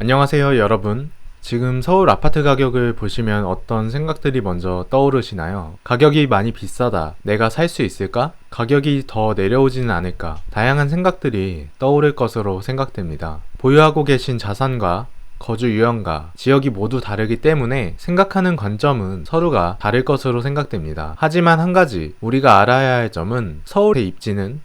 안녕하세요, 여러분. 지금 서울 아파트 가격을 보시면 어떤 생각들이 먼저 떠오르시나요? 가격이 많이 비싸다. 내가 살 수 있을까? 가격이 더 내려오지는 않을까? 다양한 생각들이 떠오를 것으로 생각됩니다. 보유하고 계신 자산과 거주 유형과 지역이 모두 다르기 때문에 생각하는 관점은 서로가 다를 것으로 생각됩니다. 하지만 한 가지 우리가 알아야 할 점은 서울의 입지는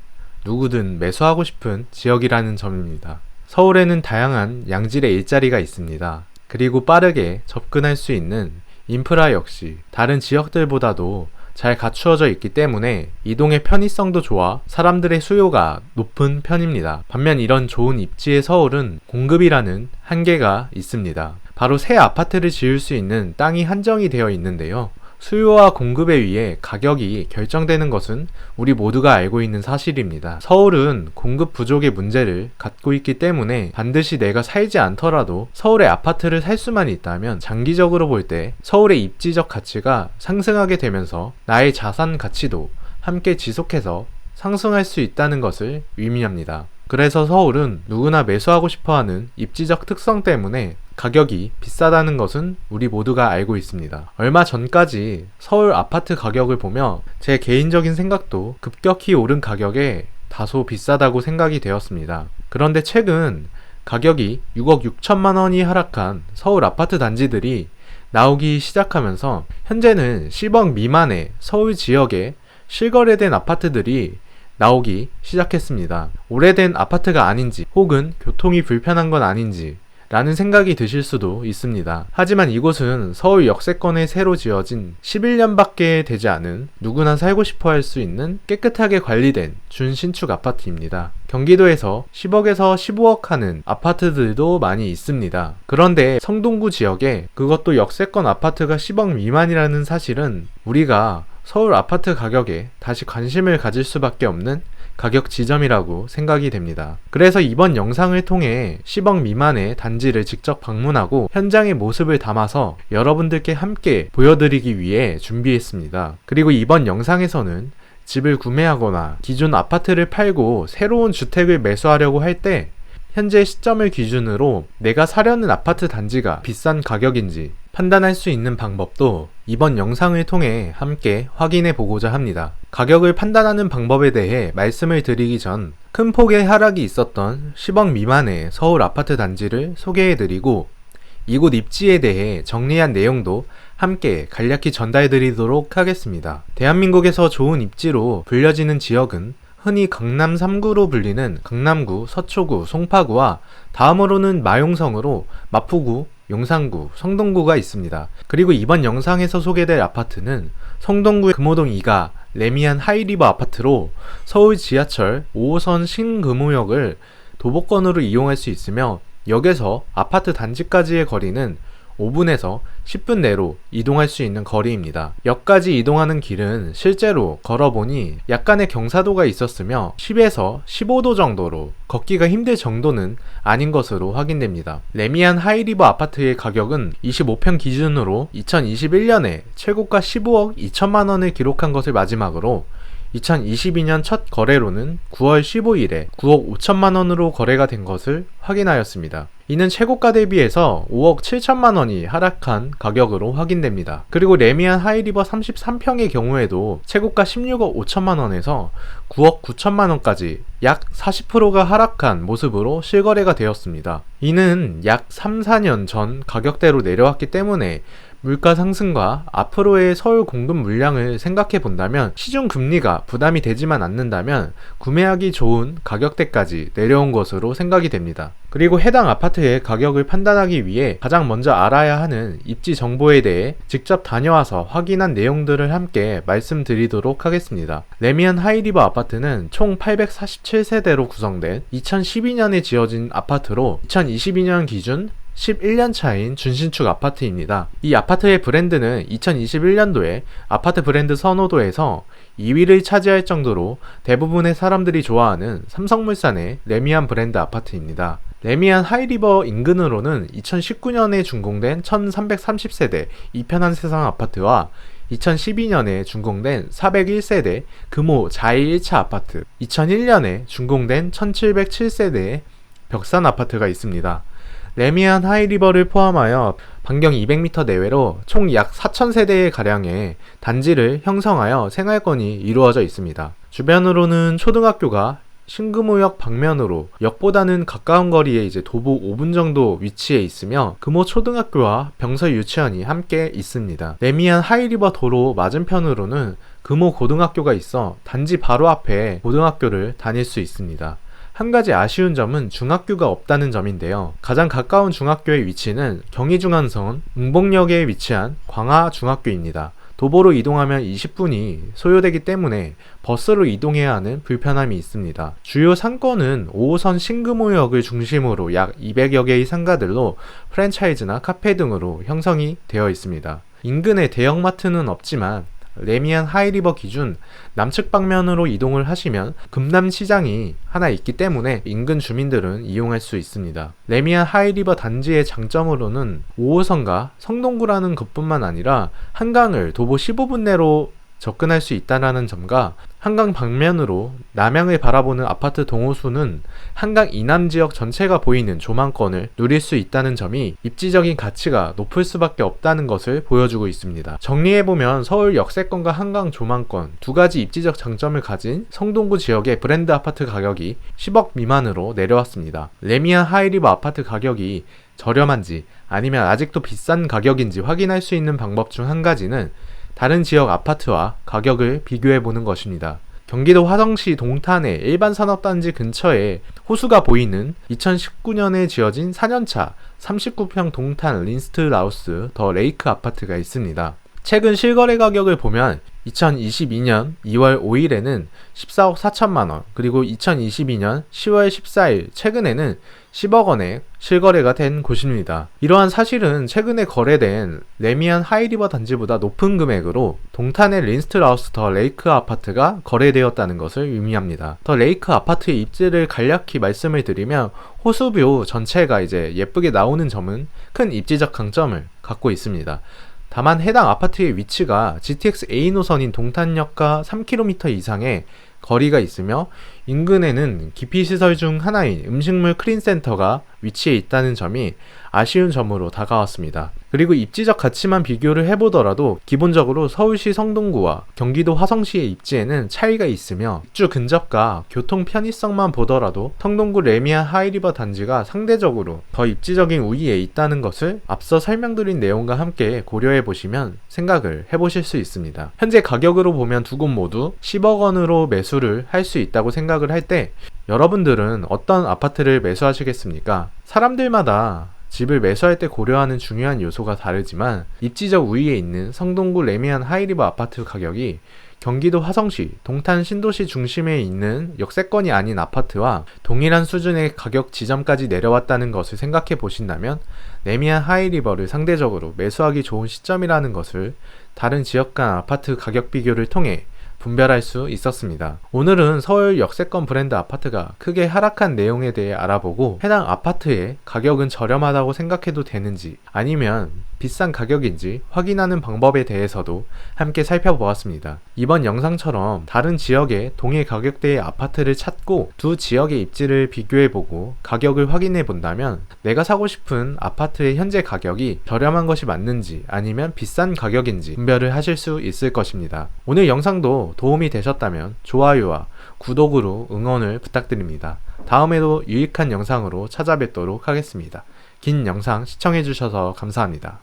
누구든 매수하고 싶은 지역이라는 점입니다. 서울에는 다양한 양질의 일자리가 있습니다. 그리고 빠르게 접근할 수 있는 인프라 역시 다른 지역들보다도 잘 갖추어져 있기 때문에 이동의 편의성도 좋아 사람들의 수요가 높은 편입니다. 반면 이런 좋은 입지의 서울은 공급이라는 한계가 있습니다. 바로 새 아파트를 지을 수 있는 땅이 한정이 되어 있는데요. 수요와 공급에 의해 가격이 결정되는 것은 우리 모두가 알고 있는 사실입니다. 서울은 공급 부족의 문제를 갖고 있기 때문에 반드시 내가 살지 않더라도 서울의 아파트를 살 수만 있다면 장기적으로 볼 때 서울의 입지적 가치가 상승하게 되면서 나의 자산 가치도 함께 지속해서 상승할 수 있다는 것을 의미합니다. 그래서 서울은 누구나 매수하고 싶어 하는 입지적 특성 때문에 가격이 비싸다는 것은 우리 모두가 알고 있습니다. 얼마 전까지 서울 아파트 가격을 보며 제 개인적인 생각도 급격히 오른 가격에 다소 비싸다고 생각이 되었습니다. 그런데 최근 가격이 6억 6천만 원이 하락한 서울 아파트 단지들이 나오기 시작하면서 현재는 10억 미만의 서울 지역에 실거래된 아파트들이 나오기 시작했습니다. 오래된 아파트가 아닌지 혹은 교통이 불편한 건 아닌지 라는 생각이 드실 수도 있습니다. 하지만 이곳은 서울 역세권에 새로 지어진 11년밖에 되지 않은 누구나 살고 싶어 할 수 있는 깨끗하게 관리된 준신축 아파트입니다. 경기도에서 10억에서 15억 하는 아파트들도 많이 있습니다. 그런데 성동구 지역에 그것도 역세권 아파트가 10억 미만이라는 사실은 우리가 서울 아파트 가격에 다시 관심을 가질 수밖에 없는 가격 지점이라고 생각이 됩니다. 그래서 이번 영상을 통해 10억 미만의 단지를 직접 방문하고 현장의 모습을 담아서 여러분들께 함께 보여드리기 위해 준비했습니다. 그리고 이번 영상에서는 집을 구매하거나 기존 아파트를 팔고 새로운 주택을 매수하려고 할 때 현재 시점을 기준으로 내가 사려는 아파트 단지가 비싼 가격인지 판단할 수 있는 방법도 이번 영상을 통해 함께 확인해 보고자 합니다. 가격을 판단하는 방법에 대해 말씀을 드리기 전 큰 폭의 하락이 있었던 10억 미만의 서울 아파트 단지를 소개해 드리고 이곳 입지에 대해 정리한 내용도 함께 간략히 전달 드리도록 하겠습니다. 대한민국에서 좋은 입지로 불려지는 지역은 흔히 강남 3구로 불리는 강남구, 서초구, 송파구와 다음으로는 마용성으로 마포구, 용산구, 성동구가 있습니다. 그리고 이번 영상에서 소개될 아파트는 성동구의 금호동 2가 레미안 하이리버 아파트로 서울 지하철 5호선 신금호역을 도보권으로 이용할 수 있으며 역에서 아파트 단지까지의 거리는 5분에서 10분 내로 이동할 수 있는 거리입니다. 역까지 이동하는 길은 실제로 걸어보니 약간의 경사도가 있었으며 10에서 15도 정도로 걷기가 힘들 정도는 아닌 것으로 확인됩니다. 레미안 하이리버 아파트의 가격은 25평 기준으로 2021년에 최고가 15억 2천만 원을 기록한 것을 마지막으로 2022년 첫 거래로는 9월 15일에 9억 5천만 원으로 거래가 된 것을 확인하였습니다. 이는 최고가 대비해서 5억 7천만 원이 하락한 가격으로 확인됩니다. 그리고 레미안 하이리버 33평의 경우에도 최고가 16억 5천만 원에서 9억 9천만 원까지 약 40%가 하락한 모습으로 실거래가 되었습니다. 이는 약 3, 4년 전 가격대로 내려왔기 때문에 물가 상승과 앞으로의 서울 공급 물량을 생각해 본다면 시중 금리가 부담이 되지만 않는다면 구매하기 좋은 가격대까지 내려온 것으로 생각이 됩니다. 그리고 해당 아파트의 가격을 판단하기 위해 가장 먼저 알아야 하는 입지 정보에 대해 직접 다녀와서 확인한 내용들을 함께 말씀드리도록 하겠습니다. 레미안 하이리버 아파트는 총 847세대로 구성된 2012년에 지어진 아파트로 2022년 기준 11년 차인 준신축 아파트입니다. 이 아파트의 브랜드는 2021년도에 아파트 브랜드 선호도에서 2위를 차지할 정도로 대부분의 사람들이 좋아하는 삼성물산의 레미안 브랜드 아파트입니다. 레미안 하이리버 인근으로는 2019년에 준공된 1330세대 이편한 세상 아파트와 2012년에 준공된 401세대 금호 자이 1차 아파트, 2001년에 준공된 1707세대의 벽산 아파트가 있습니다. 레미안 하이리버를 포함하여 반경 200m 내외로 총 약 4,000세대의 가량의 단지를 형성하여 생활권이 이루어져 있습니다. 주변으로는 초등학교가 신금호역 방면으로 역보다는 가까운 거리에 이제 도보 5분 정도 위치해 있으며 금호 초등학교와 병서 유치원이 함께 있습니다. 레미안 하이리버 도로 맞은편으로는 금호 고등학교가 있어 단지 바로 앞에 고등학교를 다닐 수 있습니다. 한 가지 아쉬운 점은 중학교가 없다는 점인데요. 가장 가까운 중학교의 위치는 경의중앙선 웅복역에 위치한 광화중학교입니다. 도보로 이동하면 20분이 소요되기 때문에 버스로 이동해야 하는 불편함이 있습니다. 주요 상권은 5호선 신금호역을 중심으로 약 200여 개의 상가들로 프랜차이즈나 카페 등으로 형성이 되어 있습니다. 인근에 대형마트는 없지만 레미안 하이리버 기준 남측 방면으로 이동을 하시면 금남 시장이 하나 있기 때문에 인근 주민들은 이용할 수 있습니다. 레미안 하이리버 단지의 장점으로는 5호선과 성동구라는 것뿐만 아니라 한강을 도보 15분 내로 접근할 수 있다는 점과 한강 방면으로 남양을 바라보는 아파트 동호수는 한강 이남 지역 전체가 보이는 조망권을 누릴 수 있다는 점이 입지적인 가치가 높을 수밖에 없다는 것을 보여주고 있습니다. 정리해보면 서울 역세권과 한강 조망권 두 가지 입지적 장점을 가진 성동구 지역의 브랜드 아파트 가격이 10억 미만으로 내려왔습니다. 레미안 하이리버 아파트 가격이 저렴한지 아니면 아직도 비싼 가격인지 확인할 수 있는 방법 중 한 가지는 다른 지역 아파트와 가격을 비교해 보는 것입니다. 경기도 화성시 동탄의 일반 산업단지 근처에 호수가 보이는 2019년에 지어진 4년차 39평 동탄 린스트라우스 더 레이크 아파트가 있습니다. 최근 실거래 가격을 보면 2022년 2월 5일에는 14억 4천만 원, 그리고 2022년 10월 14일 최근에는 10억 원에 실거래가 된 곳입니다. 이러한 사실은 최근에 거래된 레미안 하이리버 단지보다 높은 금액으로 동탄의 린스트라우스 더 레이크 아파트가 거래되었다는 것을 의미합니다. 더 레이크 아파트의 입지를 간략히 말씀을 드리면 호수뷰 전체가 이제 예쁘게 나오는 점은 큰 입지적 강점을 갖고 있습니다. 다만 해당 아파트의 위치가 GTX A 노선인 동탄역과 3km 이상의 거리가 있으며 인근에는 기피시설 중 하나인 음식물 크린센터가 위치해 있다는 점이 아쉬운 점으로 다가왔습니다. 그리고 입지적 가치만 비교를 해보더라도 기본적으로 서울시 성동구와 경기도 화성시의 입지에는 차이가 있으며 입주 근접과 교통 편의성만 보더라도 성동구 레미안 하이리버 단지가 상대적으로 더 입지적인 우위에 있다는 것을 앞서 설명드린 내용과 함께 고려해 보시면 생각을 해보실 수 있습니다. 현재 가격으로 보면 두 곳 모두 10억 원으로 매수를 할 수 있다고 생각 을 할 때 여러분들은 어떤 아파트를 매수하시겠습니까? 사람들마다 집을 매수할 때 고려하는 중요한 요소가 다르지만 입지적 우위에 있는 성동구 레미안 하이리버 아파트 가격이 경기도 화성시, 동탄 신도시 중심에 있는 역세권이 아닌 아파트와 동일한 수준의 가격 지점까지 내려왔다는 것을 생각해 보신다면 레미안 하이리버를 상대적으로 매수하기 좋은 시점이라는 것을 다른 지역 간 아파트 가격 비교를 통해 분별할 수 있었습니다. 오늘은 서울 역세권 브랜드 아파트가 크게 하락한 내용에 대해 알아보고 해당 아파트의 가격은 저렴하다고 생각해도 되는지 아니면 비싼 가격인지 확인하는 방법에 대해서도 함께 살펴보았습니다. 이번 영상처럼 다른 지역의 동일 가격대의 아파트를 찾고 두 지역의 입지를 비교해보고 가격을 확인해 본다면 내가 사고 싶은 아파트의 현재 가격이 저렴한 것이 맞는지 아니면 비싼 가격인지 분별을 하실 수 있을 것입니다. 오늘 영상 도 도움이 되셨다면 좋아요와 구독으로 응원을 부탁드립니다. 다음에도 유익한 영상으로 찾아뵙도록 하겠습니다. 긴 영상 시청해주셔서 감사합니다.